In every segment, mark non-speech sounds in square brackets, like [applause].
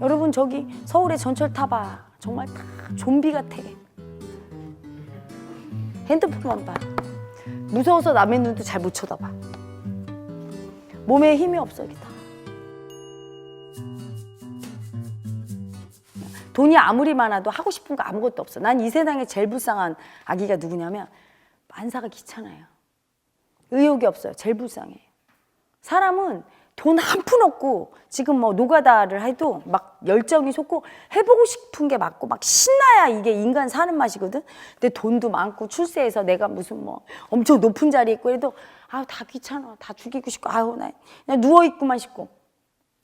여러분 저기 서울의 전철 타봐. 정말 다 좀비 같아. 핸드폰만 봐. 무서워서 남의 눈도 잘 못 쳐다봐. 몸에 힘이 없어 이게 다. 돈이 아무리 많아도 하고 싶은 거 아무것도 없어. 난 이 세상에 제일 불쌍한 아기가 누구냐면 만사가 귀찮아요. 의욕이 없어요. 제일 불쌍해. 사람은 돈 한 푼 없고 지금 뭐 노가다를 해도 막 열정이 솟고 해보고 싶은 게 많고 막 신나야 이게 인간 사는 맛이거든. 근데 돈도 많고 출세해서 내가 무슨 뭐 엄청 높은 자리에 있고 그래도 아우 다 귀찮아. 다 죽이고 싶고 아우 나 그냥 누워 있고만 싶고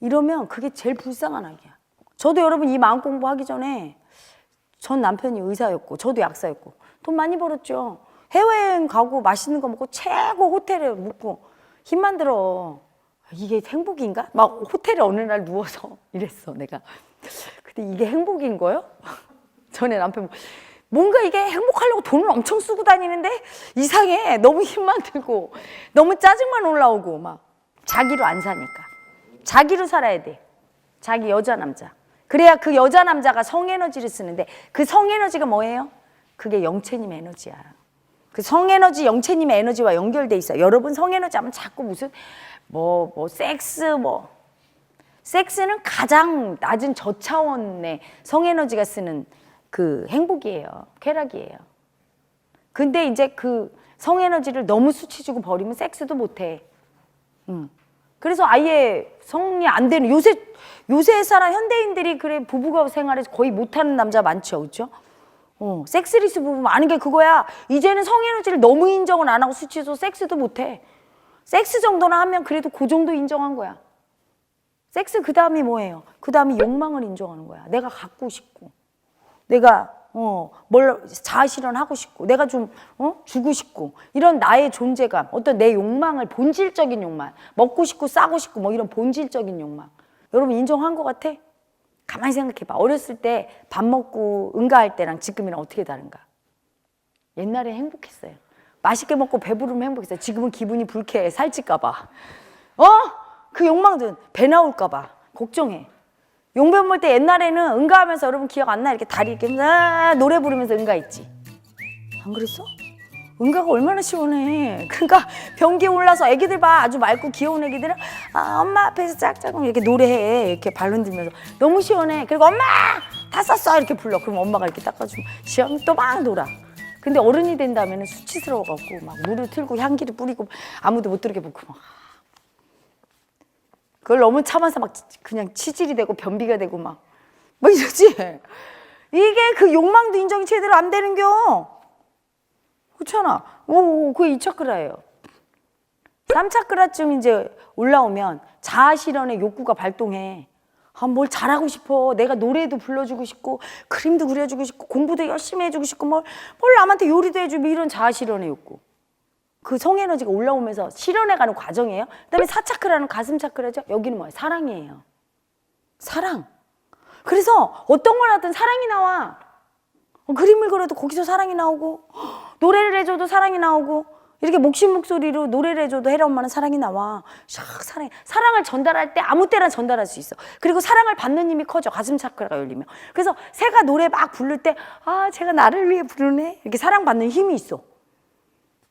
이러면 그게 제일 불쌍한 아기야. 저도 여러분 이 마음 공부하기 전에 전 남편이 의사였고 저도 약사였고 돈 많이 벌었죠. 해외여행 가고 맛있는 거 먹고 최고 호텔에 묵고 힘만 들어. 이게 행복인가? 막 호텔에 어느 날 누워서 [laughs] 이랬어 내가. 근데 이게 행복인 거요? [laughs] 전에 남편 뭐, 뭔가 이게 행복하려고 돈을 엄청 쓰고 다니는데 이상해. 너무 힘만 들고 너무 짜증만 올라오고 막 자기로 안 사니까 자기로 살아야 돼. 자기 여자 남자. 그래야 그 여자 남자가 성에너지를 쓰는데 그 성에너지가 뭐예요? 그게 영채님 에너지야. 그 성에너지 영채님의 에너지와 연결돼 있어. 여러분 성에너지 하면 자꾸 무슨 뭐 뭐 섹스 뭐 섹스는 가장 낮은 저차원의 성에너지가 쓰는 그 행복이에요. 쾌락이에요. 근데 이제 그 성에너지를 너무 수치주고 버리면 섹스도 못해. 음. 그래서 아예 성이 안 되는 요새 요새 사람 현대인들이 그래 부부가 생활을 거의 못하는 남자 많죠, 그렇죠? 어, 섹스리스 부부 많은 게 그거야. 이제는 성에너지를 너무 인정을 안 하고 수치해서 섹스도 못해. 섹스 정도나 하면 그래도 그 정도 인정한 거야. 섹스 그 다음이 뭐예요? 그 다음이 욕망을 인정하는 거야. 내가 갖고 싶고, 내가 어 뭘 자아 실현하고 싶고, 내가 좀 어? 주고 싶고 이런 나의 존재감, 어떤 내 욕망을 본질적인 욕망, 먹고 싶고 싸고 싶고 뭐 이런 본질적인 욕망. 여러분 인정한 것 같아? 가만히 생각해봐. 어렸을 때 밥 먹고 응가할 때랑 지금이랑 어떻게 다른가? 옛날에 행복했어요. 맛있게 먹고 배부르면 행복했어요. 지금은 기분이 불쾌해. 살찔까봐. 어? 그 욕망든 배 나올까봐. 걱정해. 용변 볼 때 옛날에는 응가하면서 여러분 기억 안 나? 이렇게 다리 이렇게 아, 노래 부르면서 응가했지. 안 그랬어? 응가가 얼마나 시원해. 그러니까 변기에 올라서 애기들 봐. 아주 맑고 귀여운 애기들은 아, 엄마 앞에서 짝짝꿍 이렇게 노래해. 이렇게 발 흔들면서. 너무 시원해. 그리고 엄마! 다 썼어! 이렇게 불러. 그럼 엄마가 이렇게 닦아주면 시험 또막 놀아. 근데 어른이 된 다음에는 수치스러워갖고 막 물을 틀고 향기를 뿌리고 아무도 못 들게 보고 막. 그걸 너무 참아서 막 그냥 치질이 되고 변비가 되고 막. 뭐 이러지? 이게 그 욕망도 인정이 제대로 안 되는겨. 그렇잖아. 오, 그게 이 차크라예요. 쌈 차크라쯤 이제 올라오면 자아 실현의 욕구가 발동해. 아, 뭘 잘하고 싶어. 내가 노래도 불러주고 싶고, 그림도 그려주고 싶고, 공부도 열심히 해주고 싶고, 뭘, 뭘 남한테 요리도 해주고, 이런 자아 실현의 욕구. 그 성에너지가 올라오면서 실현해가는 과정이에요. 그 다음에 사차크라는 가슴 차크라죠. 여기는 뭐예요? 사랑이에요. 사랑. 그래서 어떤 걸 하든 사랑이 나와. 어, 그림을 그려도 거기서 사랑이 나오고 [gasps] 노래를 해줘도 사랑이 나오고 이렇게 목심 목소리로 노래를 해줘도 헤라 엄마는 사랑이 나와. 샥 사랑 사랑을 전달할 때 아무 때나 전달할 수 있어. 그리고 사랑을 받는 힘이 커져 가슴 차크라가 열리면. 그래서 새가 노래 막 부를 때 아 제가 나를 위해 부르네? 이렇게 사랑 받는 힘이 있어.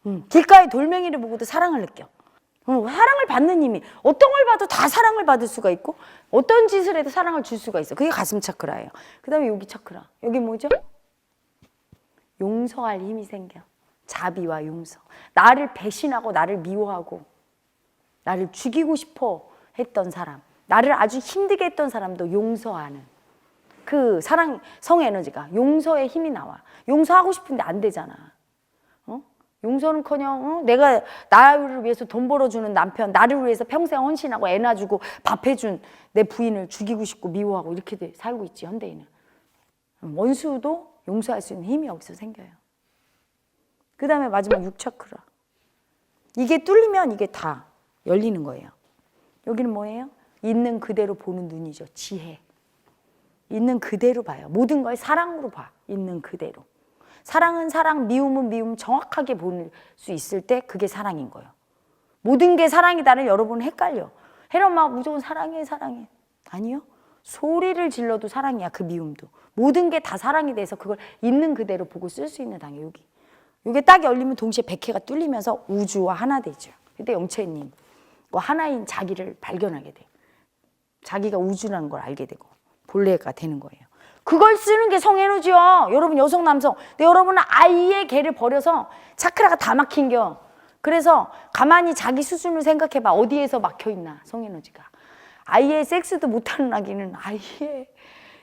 음, 길가의 돌멩이를 보고도 사랑을 느껴. 어, 사랑을 받는 힘이 어떤 걸 봐도 다 사랑을 받을 수가 있고 어떤 짓을 해도 사랑을 줄 수가 있어. 그게 가슴 차크라예요. 그 다음에 여기 차크라. 여기 뭐죠? 용서할 힘이 생겨. 자비와 용서. 나를 배신하고 나를 미워하고 나를 죽이고 싶어 했던 사람. 나를 아주 힘들게 했던 사람도 용서하는 그 사랑 성 에너지가 용서의 힘이 나와. 용서하고 싶은데 안 되잖아. 어? 용서는커녕 어? 내가 나를 위해서 돈 벌어주는 남편, 나를 위해서 평생 헌신하고 애 낳아주고 밥 해준 내 부인을 죽이고 싶고 미워하고 이렇게 돼- 살고 있지 현대인은. 원수도 용서할 수 있는 힘이 여기서 생겨요. 그 다음에 마지막 육차크라. 이게 뚫리면 이게 다 열리는 거예요. 여기는 뭐예요? 있는 그대로 보는 눈이죠. 지혜. 있는 그대로 봐요. 모든 걸 사랑으로 봐. 있는 그대로. 사랑은 사랑, 미움은 미움 정확하게 볼 수 있을 때 그게 사랑인 거예요. 모든 게 사랑이다를 여러분 헷갈려. 혜련마 무조건 사랑해, 사랑해. 아니요. 소리를 질러도 사랑이야 그 미움도 모든 게 다 사랑이 돼서 그걸 있는 그대로 보고 쓸 수 있는 단계 여기 이게 딱 열리면 동시에 백회가 뚫리면서 우주와 하나 되죠. 그때 영채님 그 하나인 자기를 발견하게 돼. 자기가 우주라는 걸 알게 되고 본래가 되는 거예요. 그걸 쓰는 게 성에너지요. 여러분 여성 남성. 근데 여러분은 아이의 개를 버려서 차크라가 다 막힌 겨. 그래서 가만히 자기 수준을 생각해봐. 어디에서 막혀 있나 성에너지가. 아예 섹스도 못하는 아기는 아예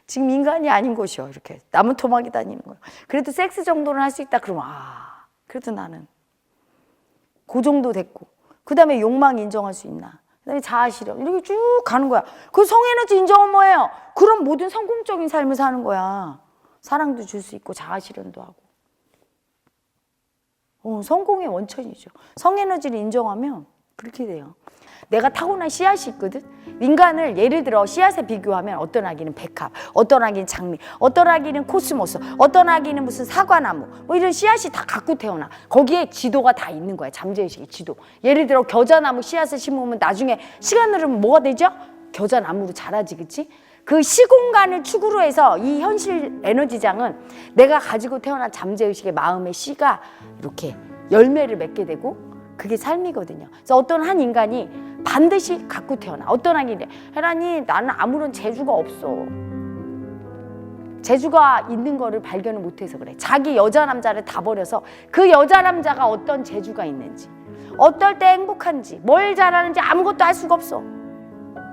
지금 인간이 아닌 것이요. 이렇게 나무 토막이 다니는 거예요. 그래도 섹스 정도는 할 수 있다. 그러면 아, 그래도 나는 그 정도 됐고. 그 다음에 욕망 인정할 수 있나. 그 다음에 자아 실현. 이렇게 쭉 가는 거야. 그 성에너지 인정은 뭐예요? 그럼 모든 성공적인 삶을 사는 거야. 사랑도 줄 수 있고 자아 실현도 하고. 어, 성공의 원천이죠. 성에너지를 인정하면 그렇게 돼요. 내가 타고난 씨앗이 있거든. 인간을 예를 들어 씨앗에 비교하면 어떤 아기는 백합, 어떤 아기는 장미, 어떤 아기는 코스모스, 어떤 아기는 무슨 사과나무, 뭐 이런 씨앗이 다 갖고 태어나. 거기에 지도가 다 있는 거야. 잠재의식의 지도. 예를 들어 겨자나무 씨앗을 심으면 나중에 시간 흐르면 뭐가 되죠? 겨자나무로 자라지, 그치? 그 시공간을 축으로 해서 이 현실 에너지장은 내가 가지고 태어난 잠재의식의 마음의 씨가 이렇게 열매를 맺게 되고 그게 삶이거든요. 그래서 어떤 한 인간이 반드시 갖고 태어나. 어떤 아기래. 혜란이 나는 아무런 재주가 없어. 재주가 있는 거를 발견을 못해서 그래. 자기 여자 남자를 다 버려서 그 여자 남자가 어떤 재주가 있는지, 어떨 때 행복한지, 뭘 잘하는지 아무것도 알 수가 없어.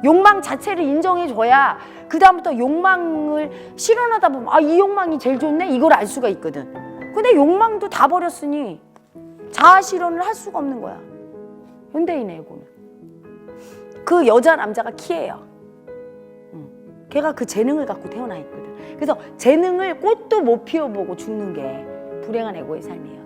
욕망 자체를 인정해줘야 그 다음부터 욕망을 실현하다 보면 아 이 욕망이 제일 좋네 이걸 알 수가 있거든. 근데 욕망도 다 버렸으니 자아 실현을 할 수가 없는 거야. 현대인의 에고는. 그 여자 남자가 키예요. 응. 걔가 그 재능을 갖고 태어나 있거든. 그래서 재능을 꽃도 못 피워보고 죽는 게 불행한 에고의 삶이에요.